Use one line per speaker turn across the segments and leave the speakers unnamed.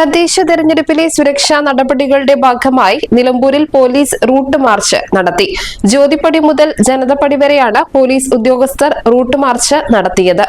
തദ്ദേശ തെരഞ്ഞെടുപ്പിലെ സുരക്ഷാ നടപടികളുടെ ഭാഗമായി നിലമ്പൂരിൽ പോലീസ് റൂട്ട് മാർച്ച് നടത്തി. ജ്യോതിപ്പടി മുതൽ ജനതപ്പടി വരെയാണ് പോലീസ് ഉദ്യോഗസ്ഥർ റൂട്ട് മാർച്ച് നടത്തിയത്.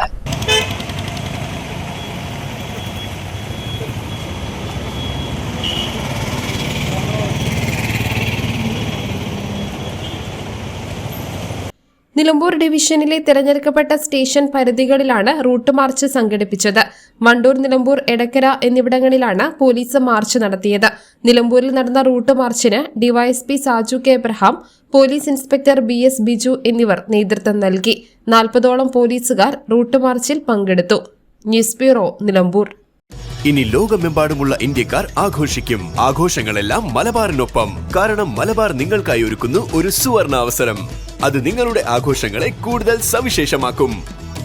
നിലമ്പൂർ ഡിവിഷനിലെ തിരഞ്ഞെടുക്കപ്പെട്ട സ്റ്റേഷൻ പരിധികളിലാണ് റൂട്ട് മാർച്ച് സംഘടിപ്പിച്ചത്. വണ്ടൂർ നിലമ്പൂർ എടക്കര എന്നിവിടങ്ങളിലാണ് പോലീസ് മാർച്ച് നടത്തിയത്. നിലമ്പൂരിൽ നടന്ന route മാർച്ചിന് DYSP Saju K Abraham police inspector B S Biju എന്നിവർ നേതൃത്വം നൽകി. നാൽപ്പതോളം പോലീസുകാർ റൂട്ട് മാർച്ചിൽ പങ്കെടുത്തു. News bureau Nilambur.
ഇനി ലോകമെമ്പാടുമുള്ള ഇന്ത്യക്കാർ ആഘോഷിക്കും. ആഘോഷങ്ങളെല്ലാം മലബാറിനൊപ്പം. കാരണം മലബാർ നിങ്ങൾക്കായി ഒരുക്കുന്നു ഒരു സുവർണ അവസരം അത് നിങ്ങളുടെ ആഘോഷങ്ങളെ കൂടുതൽ സവിശേഷമാക്കും.